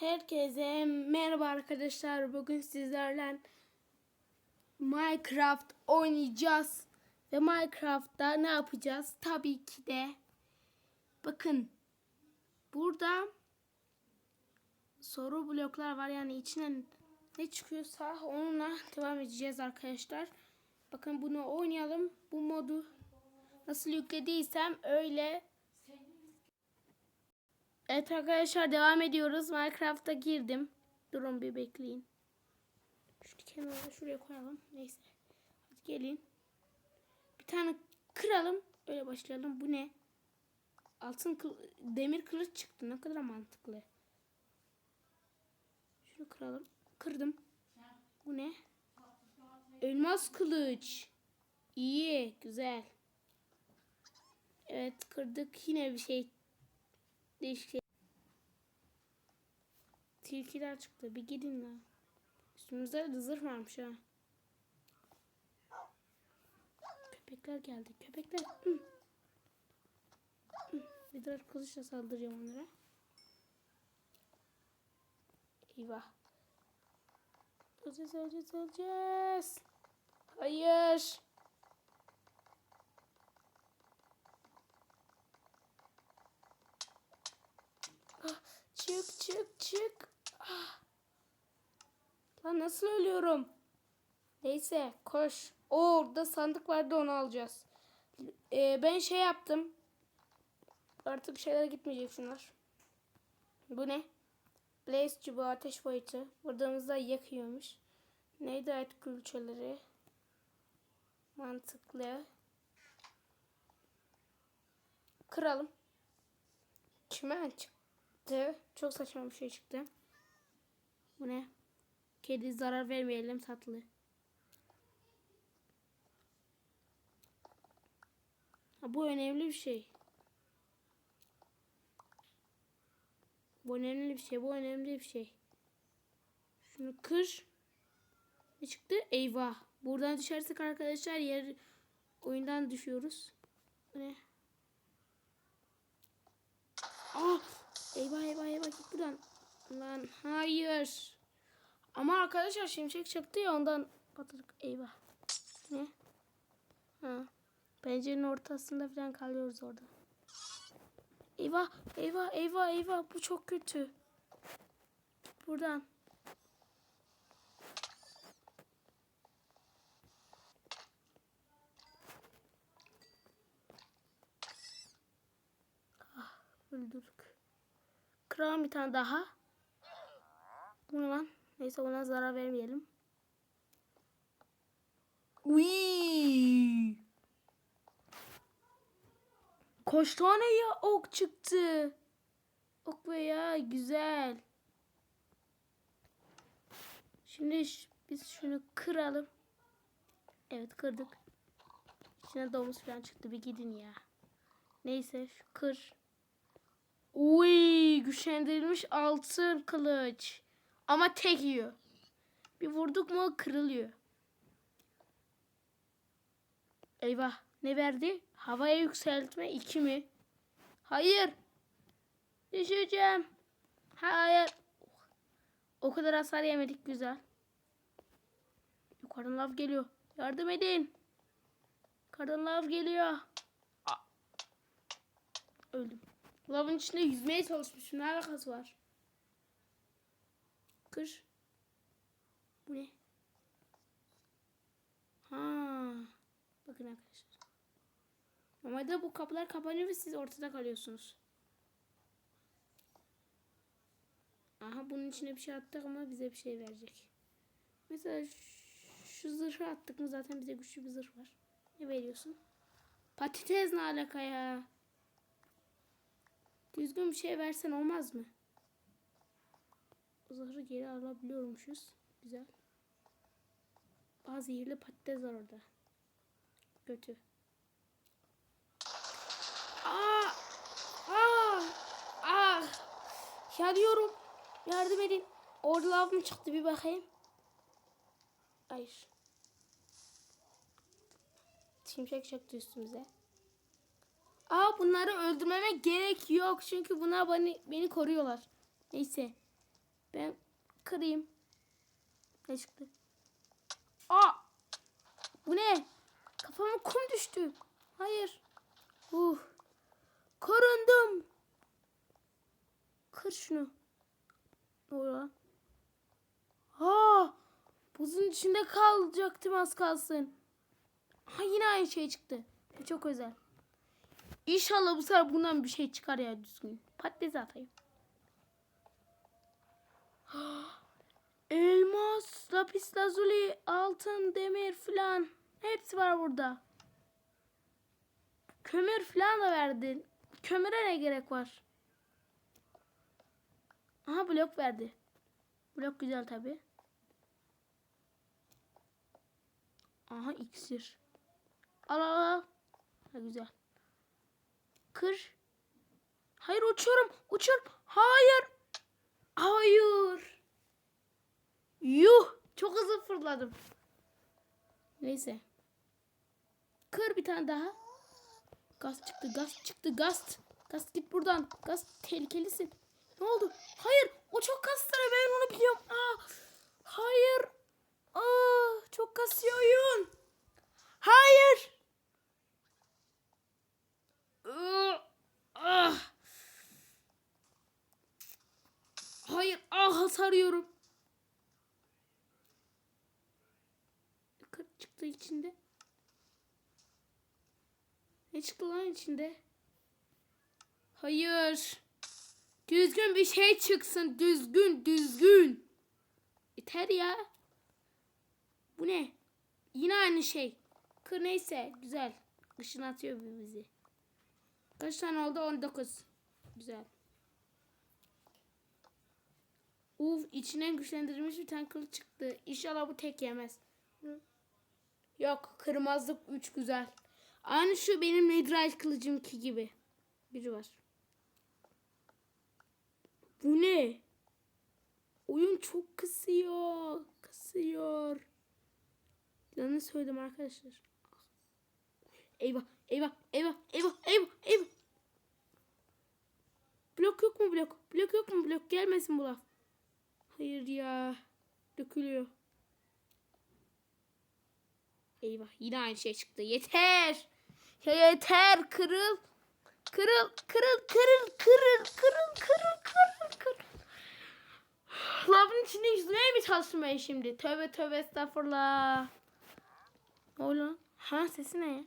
Herkese merhaba arkadaşlar. Bugün sizlerle Minecraft oynayacağız. Ve Minecraft'ta ne yapacağız? Tabii ki de bakın burada soru bloklar var. Yani içinden ne çıkıyorsa onunla devam edeceğiz arkadaşlar. Bakın bunu oynayalım. Bu modu nasıl yüklediysem öyle Evet arkadaşlar devam ediyoruz. Minecraft'a girdim. Durun bir bekleyin. Şu kenara şuraya koyalım. Neyse. Hadi gelin. Bir tane kıralım. Öyle başlayalım. Bu ne? Altın kıl demir kılıç çıktı. Ne kadar mantıklı. Şunu kıralım. Kırdım. Bu ne? Elmas kılıç. İyi. Güzel. Evet kırdık. Yine bir şey değişik şey. Tilkiler çıktı. Bir gidin lan. Üstümüzde de zırh varmış ha. Köpekler geldi. Köpekler. Hı. Hı. Bir de kılıçla saldıracağım onlara. Eyvah. Öleceğiz, öleceğiz, öleceğiz. Hayır. Ah, çık çık çık. Lan nasıl ölüyorum? Neyse koş. O orada sandık vardı onu alacağız. Ee, ben şey yaptım. Artık şeyler gitmeyecek şunlar. Bu ne? Blaze çubuğu ateş boyutu. Vurduğumuzda yakıyormuş. Neydi ait külçeleri? Mantıklı. Kıralım. Çimen çıktı. Çok saçma bir şey çıktı. Bu ne? Kedi zarar vermeyelim tatlı. Ha, bu önemli bir şey. Bu önemli bir şey. Bu önemli bir şey. Şunu kır. Ne çıktı? Eyvah. Buradan düşersek arkadaşlar yer oyundan düşüyoruz. Bu ne? Ah! Eyvah eyvah eyvah git buradan. Lan hayır. Ama arkadaşlar şimşek çıktı ya ondan batırdık. Eyvah. Ne? Ha. Pencerenin ortasında falan kalıyoruz orada. Eyvah eyvah eyvah eyvah bu çok kötü. Buradan. Ah, öldürdük. Kıralım bir tane daha. Bu ne lan? Neyse ona zarar vermeyelim. Uy! Kaç tane ya ok çıktı? Ok veya güzel. Şimdi biz şunu kıralım. Evet kırdık. İçine domuz falan çıktı. Bir gidin ya. Neyse şu kır. Uy güçlendirilmiş altın kılıç. Ama tek yiyor. Bir vurduk mu kırılıyor. Eyvah. Ne verdi? Havaya yükseltme 2 mi? Hayır. Düşeceğim. Hayır. O kadar hasar yemedik güzel. Yukarıdan lav geliyor. Yardım edin. Yukarıdan lav geliyor. Aa. Öldüm. Lavın içinde yüzmeye çalışmışım. Ne alakası var? Kır. Bu ne? Ha. Bakın arkadaşlar. Normalde bu kapılar kapanıyor ve siz ortada kalıyorsunuz. Aha bunun içine bir şey attık ama bize bir şey verecek. Mesela şu zırhı attık mı zaten bize güçlü bir zırh var. Ne veriyorsun? Patates ne alaka ya? Düzgün bir şey versen olmaz mı? Zırhı geri alabiliyormuşuz. Güzel. Bazı zehirli patates var orada. Kötü. Aa! Aa! Aa! Yanıyorum. Yardım edin. Orada lav mı çıktı bir bakayım. Hayır. Şimşek çaktı üstümüze. Aa bunları öldürmeme gerek yok. Çünkü bunlar beni, beni koruyorlar. Neyse. Ben kırayım. Ne çıktı? Aa! Bu ne? Kafama kum düştü. Hayır. Uh. Korundum. Kır şunu. Oya. Ha! Buzun içinde kalacaktım az kalsın. Ha yine aynı şey çıktı. Bu çok özel. İnşallah bu sefer bundan bir şey çıkar ya düzgün. Patates atayım. Elmas, lapis lazuli, altın, demir filan. Hepsi var burada. Kömür filan da verdin. Kömüre ne gerek var? Aha blok verdi. Blok güzel tabi. Aha iksir. Al al al. Ha, güzel. Kır. Hayır uçuyorum. Uçuyorum. Hayır. Hayır. Fırladım. Neyse. Kır bir tane daha. Gaz çıktı. Gaz çıktı. Gaz. Gaz git buradan. Gaz tehlikelisin. Ne oldu? Hayır. O çok kasları. Ben onu biliyorum. Aa, hayır. Aa, çok kasıyor oyun. Hayır. Aa, ah. Hayır. Ah hasar. Kırk çıktı içinde. Ne çıktı lan içinde? Hayır. Düzgün bir şey çıksın. Düzgün, düzgün. Yeter ya. Bu ne? Yine aynı şey. Kır neyse. Güzel. Işın atıyor bizi. Kaç tane oldu? 19. Güzel. Uf içinden güçlendirilmiş bir tane kılıç çıktı. İnşallah bu tek yemez. Yok kırmızılık 3 güzel. Aynı şu benim Nedrail kılıcımki gibi. Biri var. Bu ne? Oyun çok kısıyor. Kısıyor. Yanlış söyledim arkadaşlar. Eyvah, eyvah, eyvah, eyvah, eyvah, eyvah. Blok yok mu blok? Blok yok mu blok? Gelmesin bu laf. Hayır ya. Dökülüyor. Eyvah yine aynı şey çıktı. Yeter. Yeter. Kırıl. Kırıl, kırıl, kırıl, kırıl, kırıl, kırıl, kırıl, kırıl. Lavın içinde yüzmeye mi çalıştım ben şimdi? Tövbe tövbe estağfurullah. Ne oluyor? Ha sesi ne?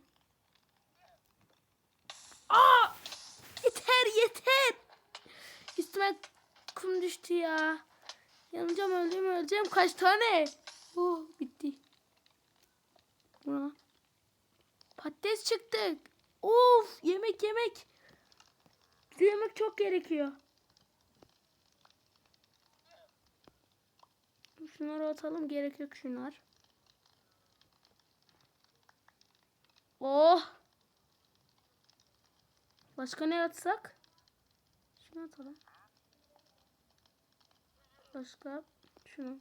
Aa! Yeter yeter. Üstüme kum düştü ya. Yanacağım öleceğim öleceğim. Kaç tane? Oh bitti. Bu ne lan? Patates çıktı. Of yemek yemek. Yemek çok gerekiyor. Şunları atalım. Gerek yok şunlar. Oh. Başka ne atsak? Şunu atalım. Başka şunu.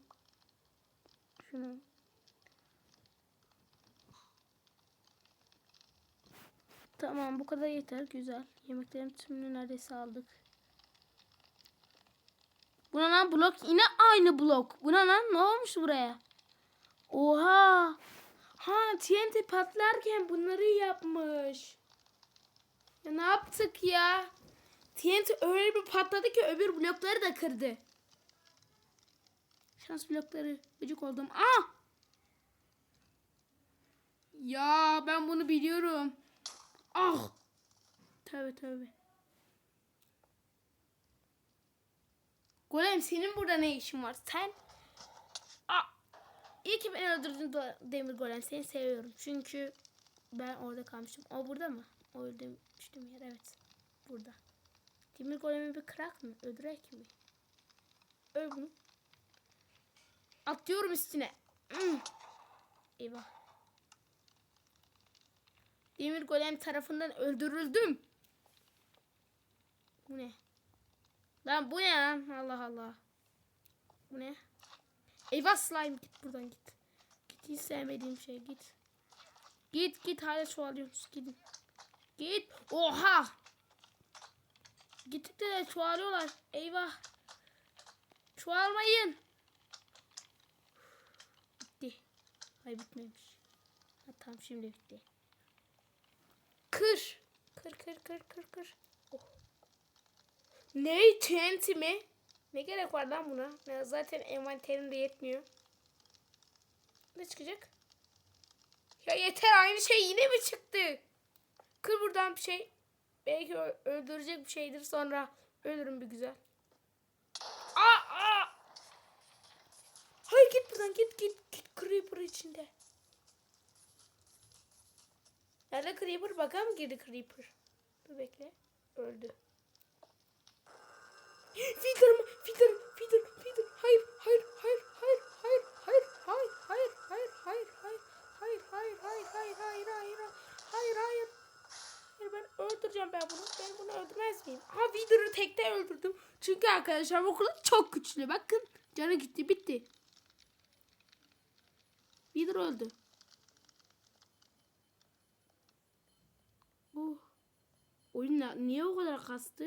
Şunu. Tamam bu kadar yeter. Güzel. Yemeklerin tümünü neredeyse aldık. Buna lan blok yine aynı blok. Buna lan ne olmuş buraya? Oha. Ha TNT patlarken bunları yapmış. Ya ne yaptık ya? TNT öyle bir patladı ki öbür blokları da kırdı. Şans blokları gıcık oldum. Ah! Ya ben bunu biliyorum. Ah! Tövbe tövbe. Golem senin burada ne işin var? Sen Ah! İyi ki beni öldürdün Demir Golem. Seni seviyorum. Çünkü ben orada kalmıştım. O burada mı? O öldürmüştüm yer. Evet. Burada. Demir Golem'i bir kırak mı? Öldürek mi? Öl bunu. Atlıyorum üstüne. Hmm. Eyvah. Demir Golem tarafından öldürüldüm. Bu ne? Lan bu ne lan? Allah Allah. Bu ne? Eyvah slime git buradan git. Git hiç sevmediğim şey git. Git git hala çoğalıyoruz gidin. Git. Oha. Gittikçe de çoğalıyorlar. Eyvah. Çoğalmayın. Bitti. Ay bitmemiş. Ha, tamam şimdi bitti. Kır. Kır kır kır kır kır. Oh. Ne? TNT mi? Ne gerek var lan buna? Ya zaten envanterim de yetmiyor. Ne çıkacak? Ya yeter aynı şey yine mi çıktı? Kır buradan bir şey. Belki öldürecek bir şeydir sonra ölürüm bir güzel. Aa, aa. Hayır git buradan git git git Creeper içinde. Nerede Creeper? Baka mı girdi Creeper? Dur bekle. Öldü. Feeder mı? Feeder, feeder, feeder. Hayır, hayır, hayır, hayır, hayır, hayır, hayır, hayır, hayır, hayır, hayır, hayır, hayır, hayır, hayır, hayır, hayır, hayır, hayır. Hayır ben öldüreceğim ben bunu. Ben bunu öldürmez miyim? Ha Feeder'ı tekte öldürdüm. Çünkü arkadaşlar bu kılıç çok güçlü. Bakın canı gitti bitti. Feeder öldü. Oh. Oyun niye o kadar kastı?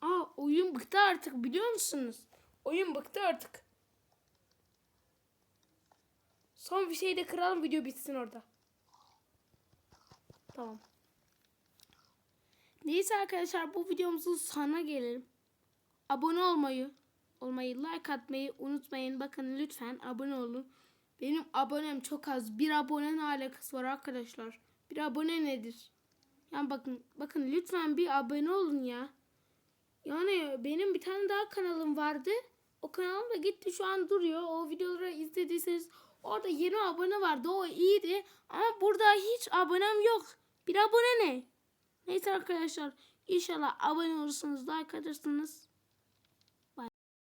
Aa oyun bıktı artık biliyor musunuz? Oyun bıktı artık. Son bir şey de kıralım video bitsin orada. Tamam. Neyse arkadaşlar bu videomuzun sonuna gelelim. Abone olmayı, olmayı, like atmayı unutmayın. Bakın lütfen abone olun. Benim abonem çok az. Bir abone ne alakası var arkadaşlar? Bir abone nedir? Yani bakın bakın lütfen bir abone olun ya. Yani benim bir tane daha kanalım vardı. O kanalım da gitti şu an duruyor. O videoları izlediyseniz orada 20 abone vardı. O iyiydi. Ama burada hiç abonem yok. Bir abone ne? Neyse arkadaşlar inşallah abone olursanız like atırsınız.